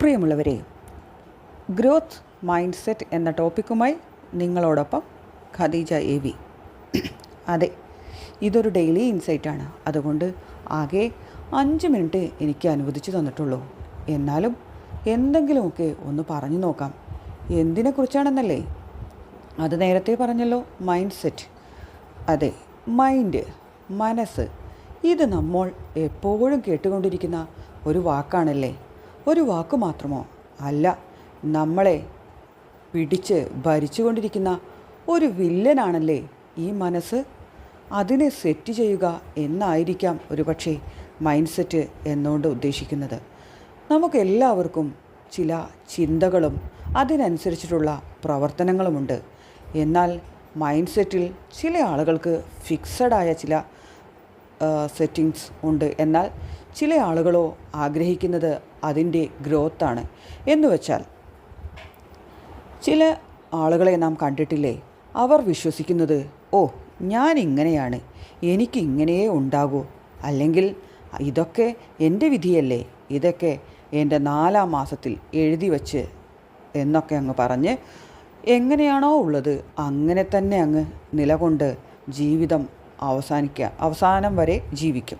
പ്രിയമുള്ളവരെ growth mind set എന്ന ടോപ്പിക്കുമായി നിങ്ങളോടൊപ്പം ഖദീജ എ വി. അതെ ഇതൊരു ഡെയിലി ഇൻസൈറ്റാണ്. അതുകൊണ്ട് ആകെ അഞ്ച് മിനിറ്റ് എനിക്ക് അനുവദിച്ചു തന്നിട്ടുള്ളൂ. എന്നാലും എന്തെങ്കിലുമൊക്കെ ഒന്ന് പറഞ്ഞു നോക്കാം. എന്തിനെക്കുറിച്ചാണെന്നല്ലേ? അത് നേരത്തെ പറഞ്ഞല്ലോ മൈൻഡ് സെറ്റ് അതെ മൈൻഡ് മനസ്സ്. ഇത് നമ്മൾ എപ്പോഴും കേട്ടുകൊണ്ടിരിക്കുന്ന ഒരു വാക്കാണല്ലേ? ഒരു വാക്ക് മാത്രമോ? അല്ല നമ്മളെ പിടിച്ച് ഭരിച്ചുകൊണ്ടിരിക്കുന്ന ഒരു വില്ലനാണല്ലേ ഈ മനസ്സ്? അതിനെ സെറ്റ് ചെയ്യുക എന്നായിരിക്കാം ഒരുപക്ഷെ മൈൻഡ് സെറ്റ് എന്നുകൊണ്ട് ഉദ്ദേശിക്കുന്നത്. നമുക്കെല്ലാവർക്കും ചില ചിന്തകളും അതിനനുസരിച്ചിട്ടുള്ള പ്രവർത്തനങ്ങളുമുണ്ട്. എന്നാൽ മൈൻഡ് സെറ്റിൽ ചില ആളുകൾക്ക് ഫിക്സഡായ ചില സെറ്റിങ്സ് ഉണ്ട്. എന്നാൽ ചില ആളുകളോ ആഗ്രഹിക്കുന്നത് അതിന്റെ ഗ്രോത്താണ്. എന്ന് വെച്ചാൽ ചില ആളുകളെ നാം കണ്ടിട്ടില്ലേ? അവർ വിശ്വസിക്കുന്നത് ഓ ഞാൻ ഇങ്ങനെയാണ് എനിക്ക് ഇങ്ങനെയേ ഉണ്ടാകൂ. അല്ലെങ്കിൽ ഇതൊക്കെ എന്റെ വിധിയല്ലേ? ഇതൊക്കെ എന്റെ നാലാം മാസത്തിൽ എഴുതി വച്ച് എന്നൊക്കെ അങ്ങ് പറഞ്ഞ് എങ്ങനെയാണോ ഉള്ളത് അങ്ങനെ തന്നെ അങ്ങ് നിലകൊണ്ട് ജീവിതം അവസാനിക്കുക അവസാനം വരെ ജീവിക്കും.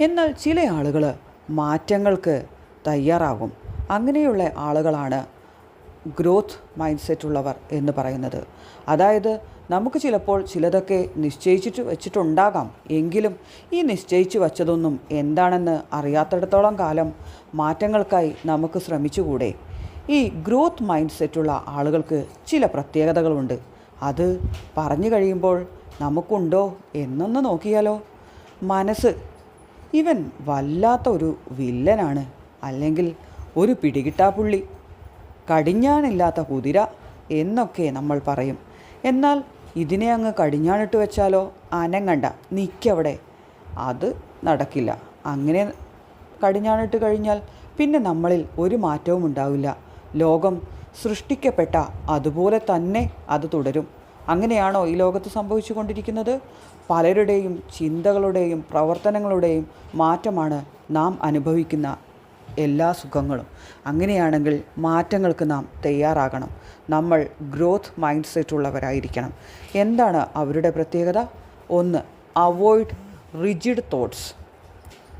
എന്നാൽ ചില ആളുകൾ മാറ്റങ്ങൾക്ക് തയ്യാറാകും. അങ്ങനെയുള്ള ആളുകളാണ് ഗ്രോത്ത് മൈൻഡ് സെറ്റ് ഉള്ളവർ എന്ന് പറയുന്നത്. അതായത് നമുക്ക് ചിലപ്പോൾ ചിലതൊക്കെ നിശ്ചയിച്ചിട്ട് വെച്ചിട്ടുണ്ടാകാം. എങ്കിലും ഈ നിശ്ചയിച്ചു വച്ചതൊന്നും എന്താണെന്ന് അറിയാത്തിടത്തോളം കാലം മാറ്റങ്ങൾക്കായി നമുക്ക് ശ്രമിച്ചുകൂടെ? ഈ ഗ്രോത്ത് മൈൻഡ് സെറ്റുള്ള ആളുകൾക്ക് ചില പ്രത്യേകതകളുണ്ട്. അത് പറഞ്ഞു കഴിയുമ്പോൾ നമുക്കുണ്ടോ എന്നൊന്ന് നോക്കിയാലോ? മനസ്സ് ഇവൻ വല്ലാത്ത ഒരു വില്ലനാണ് അല്ലെങ്കിൽ ഒരു പിടികിട്ടാപ്പുള്ളി കടിഞ്ഞാണില്ലാത്ത കുതിര എന്നൊക്കെ നമ്മൾ പറയും. എന്നാൽ ഇതിനെ അങ്ങ് കടിഞ്ഞാണിട്ട് വെച്ചാലോ? അനങ്ങണ്ട. നിൽക്കവിടെ അത് നടക്കില്ല. അങ്ങനെ കടിഞ്ഞാണിട്ട് കഴിഞ്ഞാൽ പിന്നെ നമ്മളിൽ ഒരു മാറ്റവും ഉണ്ടാവില്ല. ലോകം സൃഷ്ടിക്കപ്പെട്ട അതുപോലെ തന്നെ അത് തുടരും. അങ്ങനെയാണോ ഈ ലോകത്ത് സംഭവിച്ചു കൊണ്ടിരിക്കുന്നത് പലരുടെയും ചിന്തകളുടെയും പ്രവർത്തനങ്ങളുടെയും മാറ്റമാണ് നാം അനുഭവിക്കുന്ന എല്ലാ സുഖങ്ങളും. അങ്ങനെയാണെങ്കിൽ മാറ്റങ്ങൾക്ക് നാം തയ്യാറാകണം. നമ്മൾ ഗ്രോത്ത് മൈൻഡ് സെറ്റ് ഉള്ളവരായിരിക്കണം എന്താണ് അവരുടെ പ്രത്യേകത? ഒന്ന് അവോയ്ഡ് റിജിഡ് തോട്ട്സ്.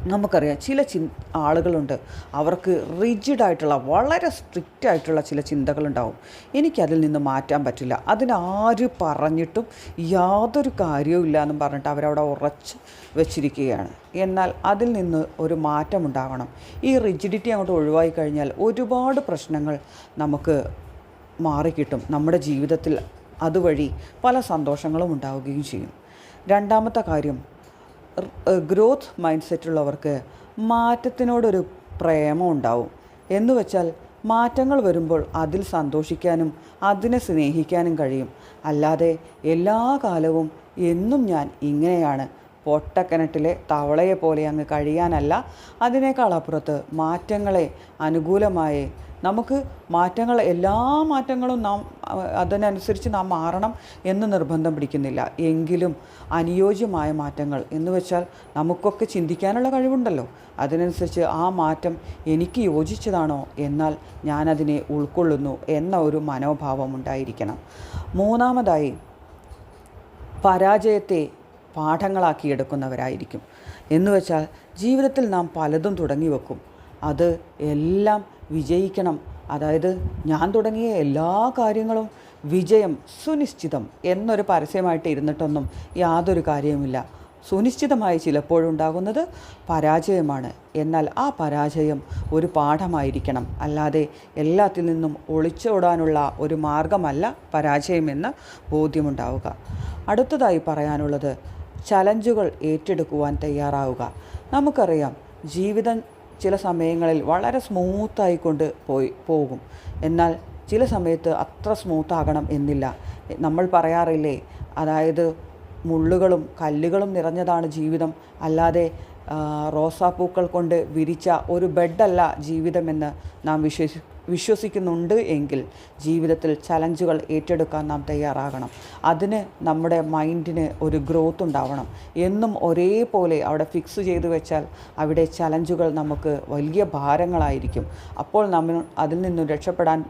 നമുക്കറിയാം ചില ചി ആളുകളുണ്ട്. അവർക്ക് റിജിഡായിട്ടുള്ള വളരെ സ്ട്രിക്റ്റ് ആയിട്ടുള്ള ചില ചിന്തകളുണ്ടാവും. എനിക്കതിൽ നിന്ന് മാറ്റാൻ പറ്റില്ല. അതിനാര് പറഞ്ഞിട്ടും യാതൊരു കാര്യവും ഇല്ല എന്നും പറഞ്ഞിട്ട് അവരവിടെ ഉറച്ച് വെച്ചിരിക്കുകയാണ്. എന്നാൽ അതിൽ നിന്ന് ഒരു മാറ്റം ഉണ്ടാകണം ഈ റിജിഡിറ്റി അങ്ങോട്ട് ഒഴിവായി കഴിഞ്ഞാൽ ഒരുപാട് പ്രശ്നങ്ങൾ നമുക്ക് മാറിക്കിട്ടും. നമ്മുടെ ജീവിതത്തിൽ അതുവഴി പല സന്തോഷങ്ങളും ഉണ്ടാവുകയും ചെയ്യും. രണ്ടാമത്തെ കാര്യം ഗ്രോത്ത് മൈൻഡ് സെറ്റുള്ളവർക്ക് മാറ്റത്തിനോടൊരു പ്രേമം ഉണ്ടാവും. എന്ന് വെച്ചാൽ മാറ്റങ്ങൾ വരുമ്പോൾ അതിൽ സന്തോഷിക്കാനും അതിനെ സ്നേഹിക്കാനും കഴിയും. അല്ലാതെ എല്ലാ കാലവും എന്നും ഞാൻ ഇങ്ങനെയാണ്. പൊട്ടക്കിണറ്റിലെ തവളയെ പോലെ അങ്ങ് കഴിയാനല്ല. അതിനേക്കാൾ അപ്പുറത്ത് മാറ്റങ്ങളെ അനുകൂലമായി നമുക്ക് മാറ്റങ്ങൾ എല്ലാ മാറ്റങ്ങളും നാം അതിനനുസരിച്ച് നാം മാറണം എന്ന് നിർബന്ധം പിടിക്കുന്നില്ല. എങ്കിലും അനുയോജ്യമായ മാറ്റങ്ങൾ എന്ന് വെച്ചാൽ നമുക്കൊക്കെ ചിന്തിക്കാനുള്ള കഴിവുണ്ടല്ലോ. അതിനനുസരിച്ച് ആ മാറ്റം എനിക്ക് യോജിച്ചതാണോ എന്നാൽ ഞാനതിനെ ഉൾക്കൊള്ളുന്നു എന്ന ഒരു മനോഭാവം ഉണ്ടായിരിക്കണം. മൂന്നാമതായി പരാജയത്തെ പാഠങ്ങളാക്കി എടുക്കുന്നവരായിരിക്കും എന്ന് വെച്ചാൽ ജീവിതത്തിൽ നാം പലതും തുടങ്ങി വെക്കും. അത് എല്ലാം വിജയിക്കണം. അതായത് ഞാൻ തുടങ്ങിയ എല്ലാ കാര്യങ്ങളും വിജയം സുനിശ്ചിതം എന്നൊരു പരസ്യമായിട്ട് ഇരുന്നിട്ടൊന്നും യാതൊരു കാര്യവുമില്ല. സുനിശ്ചിതമായി ചിലപ്പോഴുണ്ടാകുന്നത് പരാജയമാണ്. എന്നാൽ ആ പരാജയം ഒരു പാഠമായിരിക്കണം. അല്ലാതെ എല്ലാത്തിൽ നിന്നും ഒളിച്ചോടാനുള്ള ഒരു മാർഗമല്ല പരാജയമെന്ന് ബോധ്യമുണ്ടാവുക. അടുത്തതായി പറയാനുള്ളത് ചലഞ്ചുകൾ ഏറ്റെടുക്കുവാൻ തയ്യാറാവുക. നമുക്കറിയാം ജീവിതം ചില സമയങ്ങളിൽ വളരെ സ്മൂത്തായിക്കൊണ്ട് പോയി പോകും. എന്നാൽ ചില സമയത്ത് അത്ര സ്മൂത്താകണം എന്നില്ല. നമ്മൾ പറയാറില്ലേ അതായത് മുള്ളുകളും കല്ലുകളും നിറഞ്ഞതാണ് ജീവിതം. അല്ലാതെ റോസാപ്പൂക്കൾ കൊണ്ട് വിരിച്ച ഒരു ബെഡല്ല ജീവിതമെന്ന് നാം വിശ്വസി വിശ്വസിക്കുന്നുണ്ട് എങ്കിൽ ജീവിതത്തിൽ ചലഞ്ചുകൾ ഏറ്റെടുക്കാൻ നാം തയ്യാറാകണം. അതിന് നമ്മുടെ മൈൻഡിന് ഒരു ഗ്രോത്ത് ഉണ്ടാവണം. എന്നും ഒരേപോലെ അവിടെ ഫിക്സ് ചെയ്തു വെച്ചാൽ അവിടെ ചലഞ്ചുകൾ നമുക്ക് വലിയ ഭാരങ്ങളായിരിക്കും. അപ്പോൾ നമ്മൾ അതിൽ നിന്നും രക്ഷപ്പെടാൻ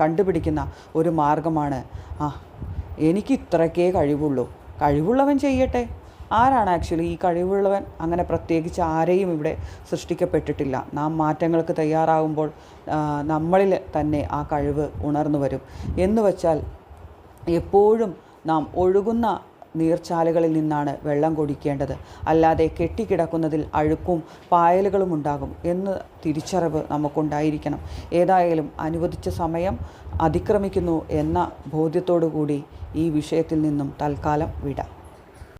കണ്ടുപിടിക്കുന്ന ഒരു മാർഗമാണ് ആ എനിക്ക് ഇത്രക്കേ കഴിവുള്ളൂ. കഴിവുള്ളവൻ ചെയ്യട്ടെ. ആരാണ് ആക്ച്വലി ഈ കഴിവുള്ളവൻ? അങ്ങനെ പ്രത്യേകിച്ച് ആരെയും ഇവിടെ സൃഷ്ടിക്കപ്പെട്ടിട്ടില്ല. നാം മാറ്റങ്ങൾക്ക് തയ്യാറാകുമ്പോൾ നമ്മളിൽ തന്നെ ആ കഴിവ് ഉണർന്നു വരും. എന്ന് വച്ചാൽ എപ്പോഴും നാം ഒഴുകുന്ന നീർച്ചാലുകളിൽ നിന്നാണ് വെള്ളം കുടിക്കേണ്ടത്. അല്ലാതെ കെട്ടിക്കിടക്കുന്നതിൽ അഴുക്കും പായലുകളും ഉണ്ടാകും എന്ന് തിരിച്ചറിവ് നമുക്കുണ്ടായിരിക്കണം. ഏതായാലും അനുവദിച്ച സമയം അതിക്രമിക്കുന്നു എന്ന ബോധ്യത്തോടു കൂടി ഈ വിഷയത്തിൽ നിന്നും തൽക്കാലം വിടാം.